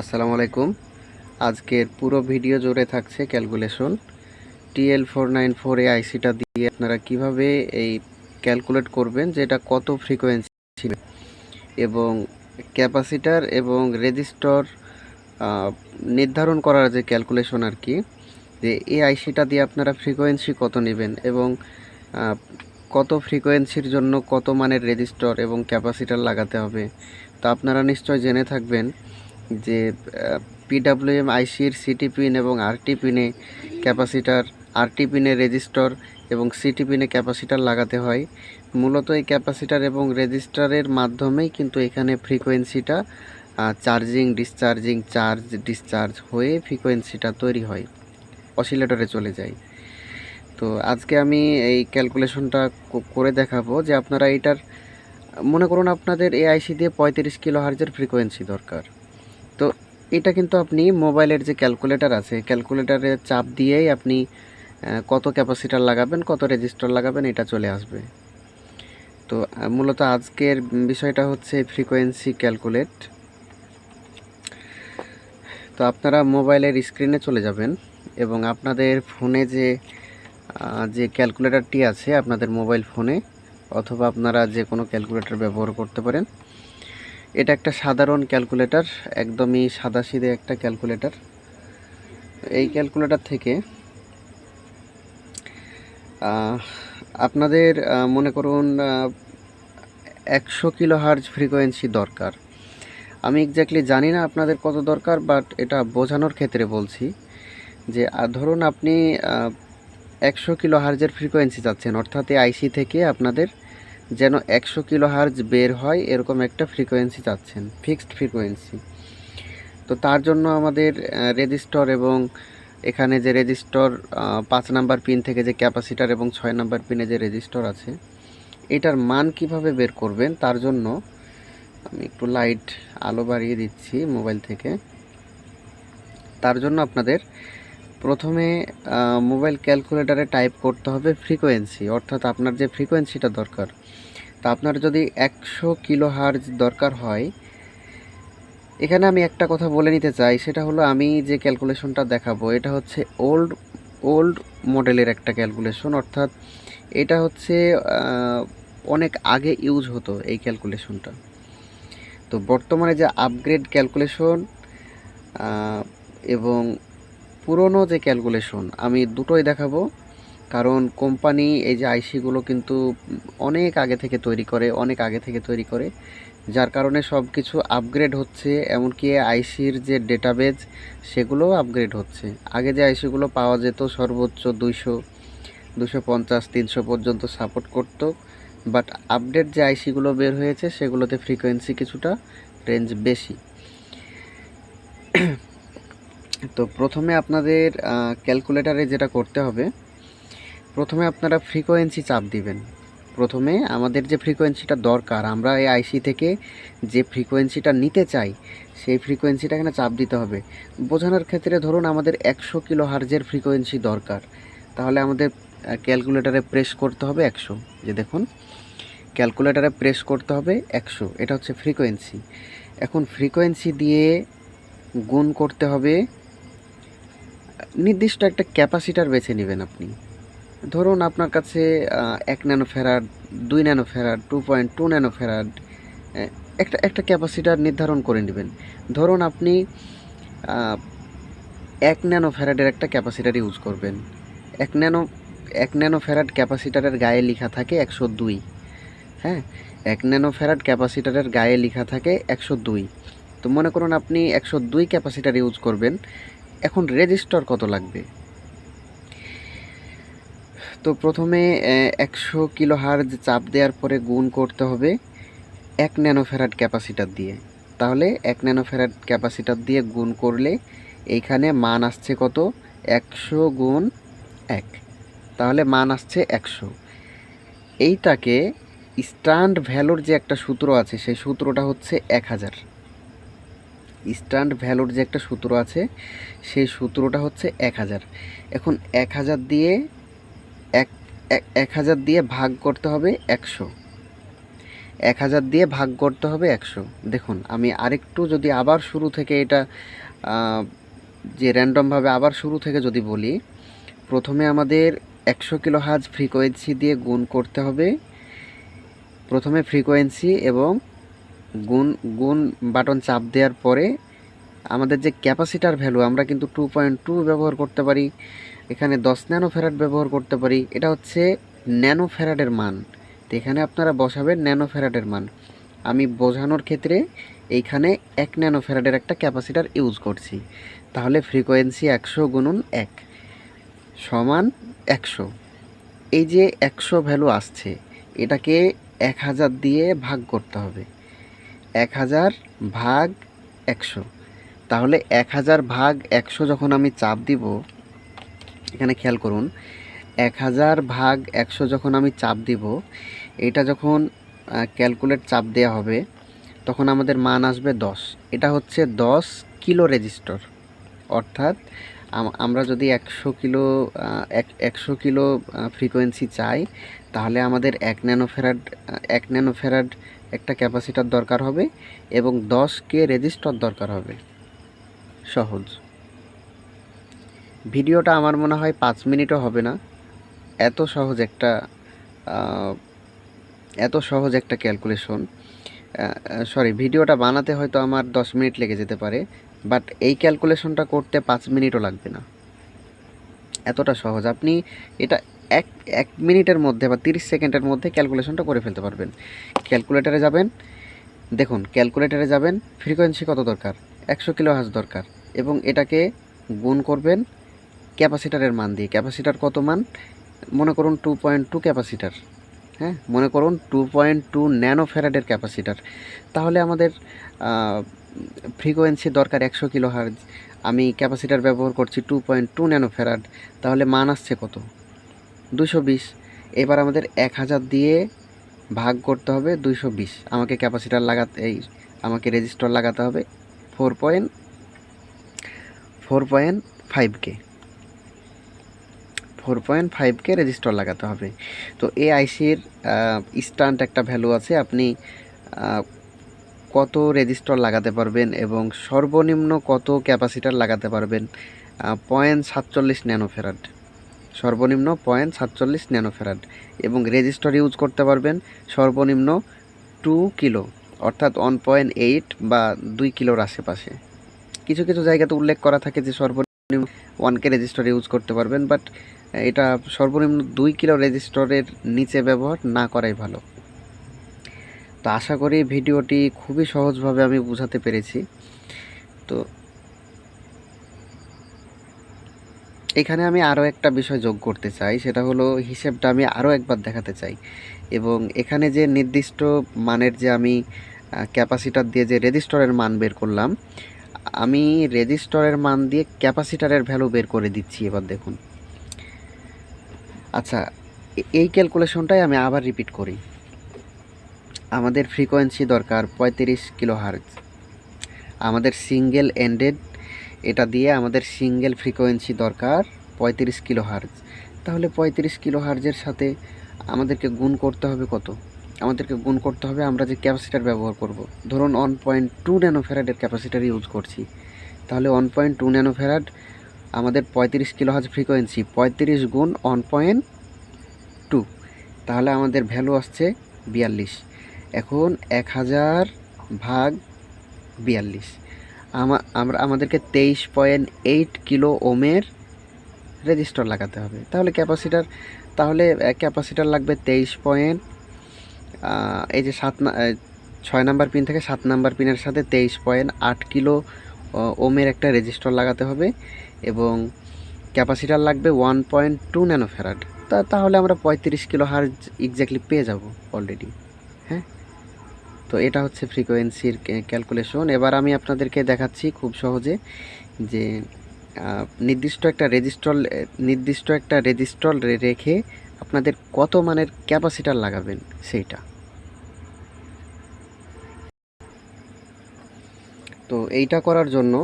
আসসালামু আলাইকুম। আজকের পুরো ভিডিও জুড়ে থাকছে calculation. TL four nine four এ আইসিটা দিয়ে আপনারা কীভাবে এই ক্যালকুলেট করবেন যে এটা কত ফ্রিকোয়েন্সি ছিল। এবং ক্যাপাসিটার এবং রেজিস্টর নির্ধারণ করার যে ক্যালকুলেশন আর কি, যে এই আইসিটা দিয়ে আপনারা ফ্রিকোয়েন্সি কত নেবেন এবং কত ফ্রিকোয়েন্সির জন্য কত মানের রেজিস্টর এবং ক্যাপাসিটার লাগাতে হবে, তা আপনারা নিশ্চয় জেনে থাকবেন। যে পিডাব্লিউএম আইসির সিটি পিন এবং আরটি পিনে ক্যাপাসিটার আরটি পিনে রেজিস্টর এবং সিটি পিনে ক্যাপাসিটার লাগাতে হয়। মূলত এই ক্যাপাসিটার এবং রেজিস্টারের মাধ্যমেই কিন্তু এখানে ফ্রিকোয়েন্সিটা চার্জিং ডিসচার্জিং চার্জ ডিসচার্জ হয়ে ফ্রিকোয়েন্সিটা তৈরি হয়। অসিলেটরে চলে যায়। তো আজকে আমি এই ক্যালকুলেশনটা করে দেখাবো যে আপনারা এটার, মনে করুন আপনাদের এআইসি দিয়ে পঁয়ত্রিশ কিলো হার্জের ফ্রিকোয়েন্সি দরকার। তো এটা কিন্তু আপনি মোবাইলের যে ক্যালকুলেটার আছে ক্যালকুলেটারে চাপ দিয়েই আপনি কত ক্যাপাসিটার লাগাবেন, কত রেজিস্টার লাগাবেন, এটা চলে আসবে। তো মূলত আজকের বিষয়টা হচ্ছে ফ্রিকোয়েন্সি ক্যালকুলেট। তো আপনারা মোবাইলের স্ক্রিনে চলে যাবেন এবং আপনাদের ফোনে যে যে ক্যালকুলেটারটি আছে আপনাদের মোবাইল ফোনে অথবা আপনারা যে কোনো ক্যালকুলেটর ব্যবহার করতে পারেন। এটা একটা সাধারণ ক্যালকুলেটর, একদমই সাদাসিধে একটা ক্যালকুলেটর। এই ক্যালকুলেটর থেকে আপনাদের মনে করুন একশো কিলো হার্জ ফ্রিকোয়েন্সি দরকার। আমি এক্স্যাক্টলি জানি না আপনাদের কত দরকার, বাট এটা বোঝানোর ক্ষেত্রে বলছি যে ধরুন আপনি একশো কিলো হার্জের ফ্রিকোয়েন্সি চাচ্ছেন, অর্থাৎ এই আইসি থেকে আপনাদের যেন একশো কিলো হার্জ বের হয়, এরকম একটা ফ্রিকোয়েন্সি চাচ্ছেন ফিক্সড ফ্রিকোয়েন্সি তো তার জন্য আমাদের রেজিস্টর এবং এখানে যে রেজিস্টর পাঁচ নাম্বার পিন থেকে যে ক্যাপাসিটার এবং ছয় নাম্বার পিনে যে রেজিস্টর আছে, এটার মান কীভাবে বের করবেন, তার জন্য আমি একটু লাইট আলো বাড়িয়ে দিচ্ছি মোবাইল থেকে। তার জন্য আপনাদের প্রথমে মোবাইল ক্যালকুলেটারে টাইপ করতে হবে ফ্রিকোয়েন্সি অর্থাৎ আপনার যে ফ্রিকোয়েন্সিটা দরকার তা আপনার যদি একশো কিলো হার্জ দরকার হয়, এখানে আমি একটা কথা বলে নিতে চাই, সেটা হলো আমি যে ক্যালকুলেশনটা দেখাবো, এটা হচ্ছে ওল্ড ওল্ড মডেলের একটা ক্যালকুলেশন, অর্থাৎ এটা হচ্ছে অনেক আগে ইউজ হতো এই ক্যালকুলেশনটা। তো বর্তমানে যে আপগ্রেড ক্যালকুলেশন এবং পুরনো যে ক্যালকুলেশন, আমি দুটোই দেখাবো। কারণ কোম্পানি এই যে আইসিগুলো কিন্তু অনেক আগে থেকে তৈরি করে, অনেক আগে থেকে তৈরি করে, যার কারণে সব কিছু আপগ্রেড হচ্ছে, এমনকি আইসির যে ডেটাবেজ সেগুলোও আপগ্রেড হচ্ছে। আগে যে আইসিগুলো পাওয়া যেত সর্বোচ্চ দুইশো দুশো পঞ্চাশ, তিনশো পর্যন্ত সাপোর্ট করতো বাট আপডেট যে আইসিগুলো বের হয়েছে, সেগুলোতে ফ্রিকোয়েন্সি কিছুটা রেঞ্জ বেশি। তো প্রথমে আপনাদের ক্যালকুলেটারে যেটা করতে হবে প্রথমে আপনারা ফ্রিকোয়েন্সি চাপ দিবেন। প্রথমে আমাদের যে ফ্রিকোয়েন্সিটা দরকার, আমরা এই আইসি থেকে যে ফ্রিকোয়েন্সিটা নিতে চাই, সেই ফ্রিকোয়েন্সিটা এখানে চাপ দিতে হবে। বোঝানোর ক্ষেত্রে ধরুন আমাদের একশো কিলো হার্জের ফ্রিকোয়েন্সি দরকার, তাহলে আমাদের ক্যালকুলেটারে প্রেস করতে হবে একশো। যে দেখুন ক্যালকুলেটারে প্রেস করতে হবে একশো, এটা হচ্ছে ফ্রিকোয়েন্সি এখন ফ্রিকোয়েন্সি দিয়ে গুণ করতে হবে, নির্দিষ্ট একটা ক্যাপাসিটার বেছে নেবেন আপনি। ধরুন আপনার কাছে এক ন্যানো ফেরাড দুই nano farad two point two nano farad একটা একটা ক্যাপাসিটার নির্ধারণ করে নেবেন। ধরুন আপনি এক ন্যানো ফেরাডের একটা ক্যাপাসিটার ইউজ করবেন। এক ন্যানো এক ন্যানো ফেরাড ক্যাপাসিটারের গায়ে লেখা থাকে একশো দুই। হ্যাঁ এক ন্যানো ফেরাড ক্যাপাসিটারের গায়ে লেখা থাকে একশো দুই। তো মনে করুন আপনি একশো দুই ক্যাপাসিটার ইউজ করবেন। এখন রেজিস্টার কত লাগবে? তো প্রথমে একশো কিলো হার্জ চাপ দেওয়ার পরে গুণ করতে হবে এক ন্যানোফেরাড ক্যাপাসিটার দিয়ে। তাহলে এক ন্যানোফেরাড ক্যাপাসিটার দিয়ে গুণ করলে এইখানে মান আসছে কত? একশো গুণ এক। তাহলে মান আসছে একশো। এইটাকে স্ট্যান্ড ভ্যালুর যে একটা সূত্র আছে, সেই সূত্রটা হচ্ছে এক হাজার। স্ট্যান্ড ভ্যালুর যে একটা সূত্র আছে, সেই সূত্রটা হচ্ছে এক হাজার। এখন এক হাজার দিয়ে এক, এক- হাজার দিয়ে ভাগ করতে হবে একশো। এক হাজার দিয়ে ভাগ করতে হবে একশো। দেখুন, আমি আরেকটু যদি আবার শুরু থেকে এটা যে র্যান্ডমভাবে আবার শুরু থেকে যদি বলি, প্রথমে আমাদের একশো কিলো হাজ ফ্রিকোয়েন্সি দিয়ে গুণ করতে হবে। প্রথমে ফ্রিকোয়েন্সি এবং গুণ গুণ বাটন চাপ দেওয়ার পরে আমাদের যে ক্যাপাসিটার ভ্যালু আমরা কিন্তু টু পয়েন্ট টু ব্যবহার করতে পারি। এখানে দশ ন্যানো ফ্যারাড ব্যবহার করতে পারি। এটা হচ্ছে ন্যানো ফ্যারাডের মান। তো এখানে আপনারা বসাবেন ন্যানো ফ্যারাডের মান। আমি বোঝানোর ক্ষেত্রে এইখানে এক ন্যানো ফ্যারাডের একটা ক্যাপাসিটার ইউজ করছি। তাহলে ফ্রিকোয়েন্সি একশো গুণন এক সমান একশো। এই যে একশো ভ্যালু আসছে, এটাকে এক হাজার দিয়ে ভাগ করতে হবে। এক হাজার ভাগ একশো। তাহলে এক হাজার ভাগ একশো যখন আমি চাপ দিব এখানে খেয়াল করুন, এক হাজার ভাগ একশো যখন আমি চাপ দিব, এটা যখন ক্যালকুলেট চাপ দেওয়া হবে, তখন আমাদের মান আসবে দশ। এটা হচ্ছে দশ কিলো রেজিস্টর। অর্থাৎ আমরা যদি একশো কিলো এক, একশো কিলো ফ্রিকোয়েন্সি চাই, তাহলে আমাদের এক ন্যানো ফেরাড এক ন্যানো ফেরাড একটা ক্যাপাসিটার দরকার হবে এবং দশ কে রেজিস্টর দরকার হবে। সহজ। ভিডিওটা আমার মনে হয় পাঁচ মিনিটও হবে না। এত সহজ একটা এত সহজ একটা ক্যালকুলেশন সরি ভিডিওটা বানাতে হয়তো আমার দশ মিনিট লেগে যেতে পারে বাট এই ক্যালকুলেশনটা করতে পাঁচ মিনিটও লাগবে না। এতটা সহজ। আপনি এটা এক এক মিনিটের মধ্যে বা তিরিশ সেকেন্ডের মধ্যে ক্যালকুলেশনটা করে ফেলতে পারবেন। ক্যালকুলেটারে যাবেন, দেখুন ক্যালকুলেটারে যাবেন ফ্রিকোয়েন্সি কত দরকার? একশো কিলো হাজ দরকার। এবং এটাকে গুণ করবেন ক্যাপাসিটারের মান দিয়ে। ক্যাপাসিটার কত মান? মনে করুন টু পয়েন্ট টু ক্যাপাসিটার। হ্যাঁ মনে করুন two point two nano capacitor. তাহলে আমাদের ফ্রিকোয়েন্সি দরকার একশো কিলো হার্জ আমি ক্যাপাসিটার ব্যবহার করছি two point two nano farad তাহলে মান আসছে কত? দুশো বিশ। এবার আমাদের এক হাজার দিয়ে ভাগ করতে হবে দুইশো বিশ। আমাকে ক্যাপাসিটার লাগাতে, এই, আমাকে রেজিস্টার লাগাতে হবে four point four point five K four point five K resistor লাগাতে হবে। তো এই আইসির স্ট্যান্ড একটা ভ্যালু আছে। আপনি কত রেজিস্টার লাগাতে পারবেন এবং সর্বনিম্ন কত ক্যাপাসিটার লাগাতে পারবেন পয়েন্ট সাতচল্লিশ ন্যানোফেরাড। সর্বনিম্ন পয়েন্ট সাতচল্লিশ ন্যানোফেরাড এবং রেজিস্টার ইউজ করতে পারবেন সর্বনিম্ন টু কিলো অর্থাৎ ওয়ান পয়েন্ট এইট বা দুই কিলোর আশেপাশে। কিছু কিছু জায়গাতে উল্লেখ করা থাকে যে সর্বনিম্ন ওয়ান কে রেজিস্টার ইউজ করতে পারবেন বাট এটা সর্বনিম্ন দুই কিলো রেজিস্টরের নিচে ব্যবহার না করাই ভালো। তো আশা করি ভিডিওটি খুবই সহজভাবে আমি বোঝাতে পেরেছি। তো এখানে আমি আরও একটা বিষয় যোগ করতে চাই, সেটা হলো হিসেবটা আমি আরও একবার দেখাতে চাই। এবং এখানে যে নির্দিষ্ট মানের যে আমি ক্যাপাসিটার দিয়ে যে রেজিস্টরের মান বের করলাম, আমি রেজিস্টরের মান দিয়ে ক্যাপাসিটারের ভ্যালু বের করে দিচ্ছি এবার দেখুন। আচ্ছা এই ক্যালকুলেশনটাই আমি আবার রিপিট করি। আমাদের ফ্রিকোয়েন্সি দরকার পঁয়ত্রিশ কিলো হার্জ আমাদের সিঙ্গেল এন্ডেড, এটা দিয়ে আমাদের সিঙ্গেল ফ্রিকোয়েন্সি দরকার পঁয়ত্রিশ কিলো হার্জ তাহলে পঁয়ত্রিশ কিলো হার্জের সাথে আমাদেরকে গুণ করতে হবে কত? আমাদেরকে গুণ করতে হবে আমরা যে ক্যাপাসিটার ব্যবহার করব। ধরুন ওয়ান পয়েন্ট টু ন্যানোফেরাডের ক্যাপাসিটার ইউজ করছি। তাহলে ওয়ান পয়েন্ট টু ন্যানোফেরাড আমাদের পঁয়ত্রিশ কিলো হার্জ ফ্রিকোয়েন্সি পঁয়ত্রিশ গুণ ওয়ান পয়েন্ট টু তাহলে আমাদের ভ্যালু আসছে বিয়াল্লিশ। এখন এক হাজার ভাগ বিয়াল্লিশ। আমা- আমরা, আমাদেরকে তেইশ পয়েন্ট এইট কিলো ওমের রেজিস্টার লাগাতে হবে। তাহলে ক্যাপাসিটার তাহলে ক্যাপাসিটার লাগবে তেইশ পয়েন্ট এই যে সাত ছয় নাম্বার পিন থেকে সাত নাম্বার পিনের সাথে তেইশ পয়েন্ট আট কিলো ওমের একটা রেজিস্টার লাগাতে হবে। এবং ক্যাপাসিটার লাগবে one point two nano farad তা তাহলে আমরা পঁয়ত্রিশ কিলো হার এক্স্যাক্টলি পেয়ে যাব অলরেডি হ্যাঁ? তো এটা হচ্ছে ফ্রিকোয়েন্সির ক্যালকুলেশন এবার আমি আপনাদেরকে দেখাচ্ছি খুব সহজে যে নির্দিষ্ট একটা রেজিস্টর নির্দিষ্ট একটা রেজিস্টর রেখে আপনাদের কত মানের ক্যাপাসিটার লাগাবেন সেইটা। তো এইটা করার জন্য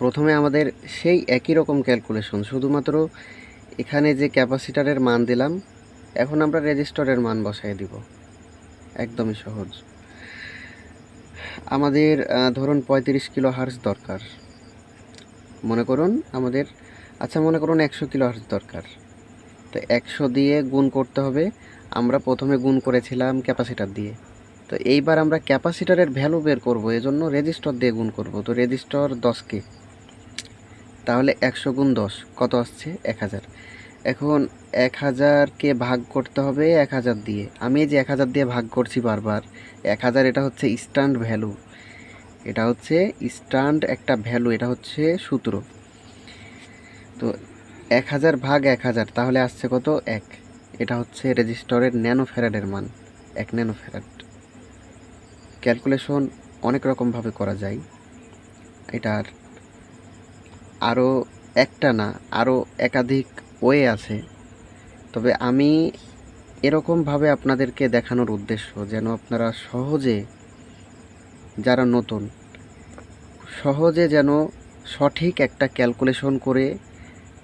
প্রথমে আমাদের সেই একই রকম ক্যালকুলেশন শুধুমাত্র এখানে যে ক্যাপাসিটারের মান দিলাম, এখন আমরা রেজিস্টরের মান বসাই দিব। একদমই সহজ। আমাদের ধরুন পঁয়ত্রিশ কিলো হার্স দরকার। মনে করুন আমাদের আচ্ছা মনে করুন একশো কিলো হার্স দরকার। তো একশো দিয়ে গুণ করতে হবে, আমরা প্রথমে গুণ করেছিলাম ক্যাপাসিটার দিয়ে। তো এইবার আমরা ক্যাপাসিটারের ভ্যালু বের করব, এজন্য রেজিস্টর দিয়ে গুণ করব। তো রেজিস্টর দশকে তাহলে একশো গুণ দশ, কত আসছে? এক হাজার। এখন এক হাজারকে ভাগ করতে হবে এক হাজার দিয়ে। আমি যে এক হাজার দিয়ে ভাগ করছি বারবার, এক হাজার এটা হচ্ছে স্ট্যান্ড ভ্যালু এটা হচ্ছে স্ট্যান্ড একটা ভ্যালু এটা হচ্ছে সূত্র। তো এক হাজার ভাগ এক হাজার, তাহলে আসছে কত? এক। এটা হচ্ছে রেজিস্টরের ন্যানো ফ্যারাডের মান, এক ন্যানো ফ্যারাড ক্যালকুলেশন অনেক রকমভাবে করা যায়। এটার আরও একটা না আরও একাধিক ওয়ে আছে। তবে আমি এরকমভাবে আপনাদেরকে দেখানোর উদ্দেশ্য যেন আপনারা সহজে, যারা নতুন, সহজে যেন সঠিক একটা ক্যালকুলেশন করে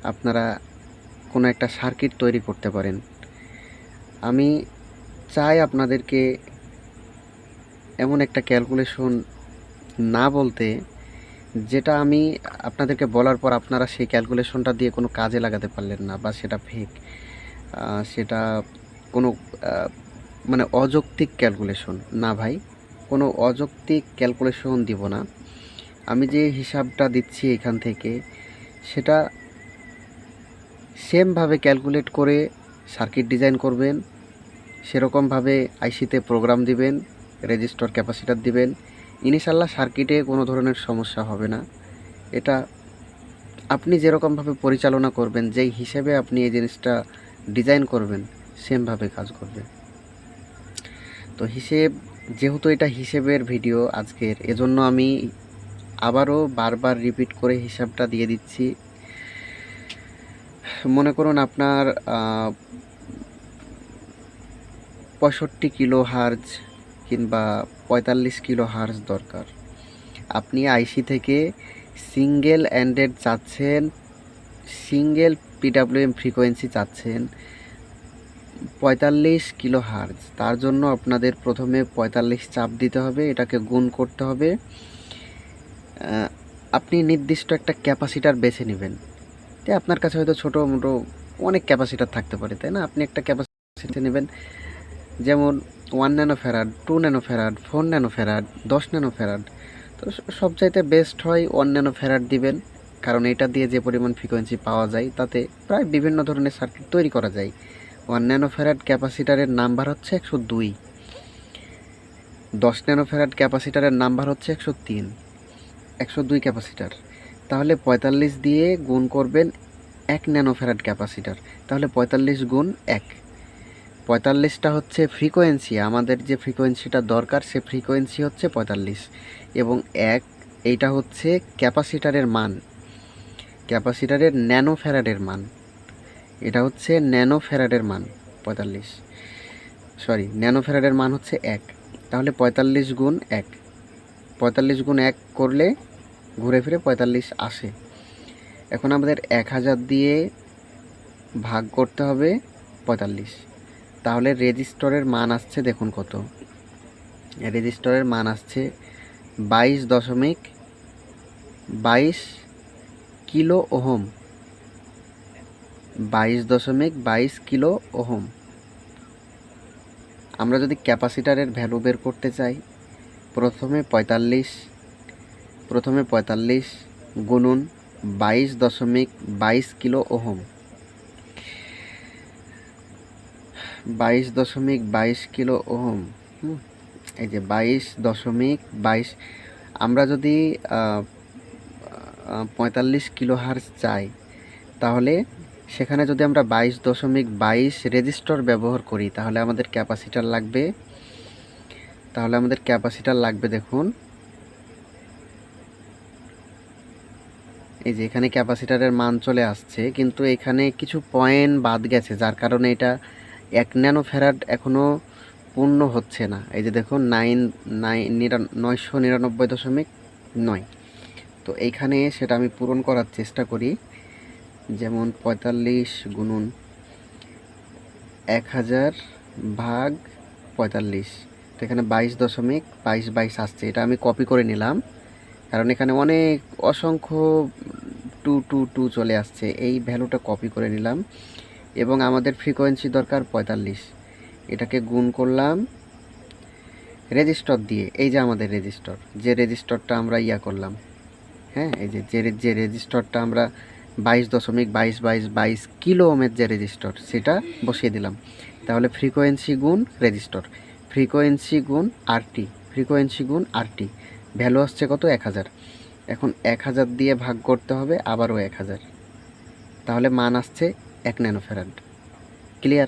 আপনারা কোনো একটা সার্কিট তৈরি করতে পারেন। আমি চাই আপনাদেরকে এমন একটা ক্যালকুলেশন না বলতে যেটা আমি আপনাদেরকে বলার পর আপনারা সেই ক্যালকুলেশনটা দিয়ে কোনো কাজে লাগাতে পারলেন না বা সেটা ফেক সেটা কোনো মানে অযৌক্তিক ক্যালকুলেশন না ভাই, কোনো অযৌক্তিক ক্যালকুলেশন দিব না। আমি যে হিসাবটা দিচ্ছি এখান থেকে, সেটা সেমভাবে ক্যালকুলেট করে সার্কিট ডিজাইন করবেন, সেরকমভাবে আইসিতে প্রোগ্রাম দিবেন রেজিস্টর ক্যাপাসিটার দিবেন ইনশাল্লাহ সার্কিটে কোনো ধরনের সমস্যা হবে না। এটা আপনি যেরকমভাবে পরিচালনা করবেন, যেই হিসেবে আপনি এই জিনিসটা ডিজাইন করবেন, সেমভাবে কাজ করবে। তো হিসেব, যেহেতু এটা হিসেবের ভিডিও আজকের, এজন্য আমি আবারও বারবার রিপিট করে হিসাবটা দিয়ে দিচ্ছি। মনে করুন আপনার পঁয়ষট্টি কিলো হার্জ কিংবা পঁয়তাল্লিশ কিলো হার্জ দরকার। আপনি আইসি থেকে সিঙ্গেল অ্যান্ডেড চাচ্ছেন, সিঙ্গেল পিডাব্লিউএম ফ্রিকোয়েন্সি চাচ্ছেন, পঁয়তাল্লিশ কিলো হার্জ। তার জন্য আপনাদের প্রথমে পঁয়তাল্লিশ চাপ দিতে হবে, এটাকে গুণ করতে হবে। আপনি নির্দিষ্ট একটা ক্যাপাসিটার বেছে নেবেন। তো আপনার কাছে হয়তো ছোটো মোটো অনেক ক্যাপাসিটার থাকতে পারে, তাই না? আপনি একটা ক্যাপাসিটি নেবেন। যেমন one nano farad two nano farad four nano farad দশ ন্যানো ফেরাড তো স- সবচাইতে বেস্ট হয় ওয়ান ন্যানো ফেরাড দিবেন, কারণ এটা দিয়ে যে পরিমাণ ফ্রিকোয়েন্সি পাওয়া যায়, তাতে প্রায় বিভিন্ন ধরনের সার্কিট তৈরি করা যায়। ওয়ান ন্যানো ফেরাড ক্যাপাসিটারের নাম্বার হচ্ছে একশো দুই। দশ ন্যানো ফেরাড ক্যাপাসিটারের নাম্বার হচ্ছে একশো তিন। একশো দুই ক্যাপাসিটার তাহলে পঁয়তাল্লিশ দিয়ে গুণ করবেন এক ন্যানো ফেরাড ক্যাপাসিটার তাহলে পঁয়তাল্লিশ গুণ এক। পঁয়তাল্লিশটা হচ্ছে ফ্রিকোয়েন্সি আমাদের যে ফ্রিকোয়েন্সিটা দরকার, সে ফ্রিকোয়েন্সি হচ্ছে পঁয়তাল্লিশ। এবং এক, এইটা হচ্ছে ক্যাপাসিটারের মান, ক্যাপাসিটারের ন্যানো ফ্যারাডের মান। এটা হচ্ছে ন্যানো ফ্যারাডের মান, পঁয়তাল্লিশ। সরি ন্যানো ফ্যারাডের মান হচ্ছে এক। তাহলে পঁয়তাল্লিশ গুণ এক। পঁয়তাল্লিশ গুণ এক করলে ঘুরে ফিরে পঁয়তাল্লিশ আসে। এখন আমাদের এক হাজার দিয়ে ভাগ করতে হবে পঁয়তাল্লিশ। তাহলে রেজিস্টরের মান আসছে দেখুন কত। রেজিস্টরের মান আসছে বাইশ দশমিক বাইশ কিলো ওহম। বাইশ দশমিক বাইশ কিলো ওহম। আমরা যদি ক্যাপাসিটারের ভ্যালু বের করতে চাই, প্রথমে পঁয়তাল্লিশ প্রথমে পঁয়তাল্লিশ গুনুন বাইশ দশমিক বাইশ কিলো ওহম। বাইশ দশমিক বাইশ কিলো ওহম। এই যে বাইশ দশমিক বাইশ। আমরা যদি পঁয়তাল্লিশ কিলো হার্স চাই, তাহলে সেখানে যদি আমরা বাইশ দশমিক বাইশ রেজিস্টর ব্যবহার করি, তাহলে আমাদের ক্যাপাসিটার লাগবে, তাহলে আমাদের ক্যাপাসিটার লাগবে দেখুন। এই যে এখানে ক্যাপাসিটারের মান চলে আসছে, কিন্তু এখানে কিছু পয়েন্ট বাদ গেছে, যার কারণে এটা এক ন্যানো ফ্যারাড এখনও পূর্ণ হচ্ছে না। এই যে দেখুন নাইন নাইন নয়শো নিরানব্বই দশমিক নয়। তো এইখানে সেটা আমি পূরণ করার চেষ্টা করি। যেমন পঁয়তাল্লিশ গুণুন এক হাজার ভাগ পঁয়তাল্লিশ। তো এখানে বাইশ দশমিক বাইশ বাইশ আসছে। এটা আমি কপি করে নিলাম। কারণ এখানে অনেক অসংখ্য টু টু টু চলে আসছে। এই ভ্যালুটা কপি করে নিলাম। এবং আমাদের ফ্রিকোয়েন্সি দরকার পঁয়তাল্লিশ। এটাকে গুণ করলাম রেজিস্টর দিয়ে, এই যে আমাদের রেজিস্টর যে রেজিস্টরটা আমরা ইয়া করলাম হ্যাঁ এই যে যে যে রেজিস্টরটা আমরা বাইশ দশমিক বাইশ বাইশ বাইশ কিলো ওমের যে রেজিস্টর সেটা বসিয়ে দিলাম। তাহলে ফ্রিকোয়েন্সি গুণ রেজিস্টর ফ্রিকোয়েন্সি গুণ আরটি ফ্রিকোয়েন্সি গুণ আরটি ভ্যালু আসছে কত? এক হাজার। এখন এক হাজার দিয়ে ভাগ করতে হবে, আবারও এক হাজার। তাহলে মান আসছে এক ন্যানোফেরাড। ক্লিয়ার?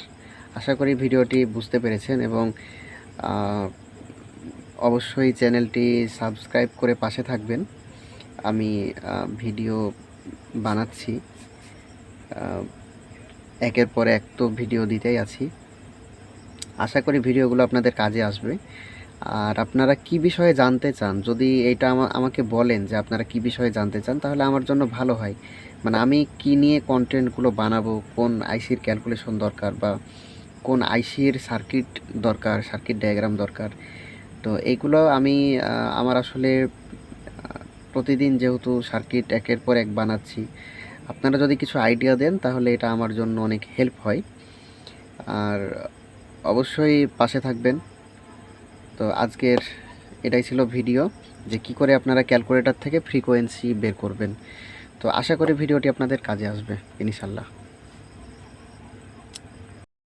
আশা করি ভিডিওটি বুঝতে পেরেছেন এবং অবশ্যই চ্যানেলটি সাবস্ক্রাইব করে পাশে থাকবেন। আমি ভিডিও বানাচ্ছি। একের পর এক তো ভিডিও দিতেই আছি। আশা করি ভিডিওগুলো আপনাদের কাজে আসবে। আর আপনারা কি বিষয়ে জানতে চান? যদি এটা আমা- আমাকে বলেন যে আপনারা কি বিষয়ে জানতে চান, তাহলে আমার জন্য ভালো হয়। মানে আমি কি নিয়ে কন্টেন্টগুলো বানাবো, কোন আইসির ক্যালকুলেশন দরকার বা কোন আইসির সার্কিট দরকার সার্কিট ডায়াগ্রাম দরকার, তো এইগুলো আমি আমার আসলে প্রতিদিন যেহেতু সার্কিট একের পর এক বানাচ্ছি, আপনারা যদি কিছু আইডিয়া দেন তাহলে এটা আমার জন্য অনেক হেল্প হয়। আর অবশ্যই পাশে থাকবেন। তো আজকের এটাই ছিল ভিডিও যে কি করে আপনারা ক্যালকুলেটর থেকে ফ্রিকোয়েন্সি বের করবেন। তো আশা করি ভিডিওটি আপনাদের কাজে আসবে ইনশাল্লাহ।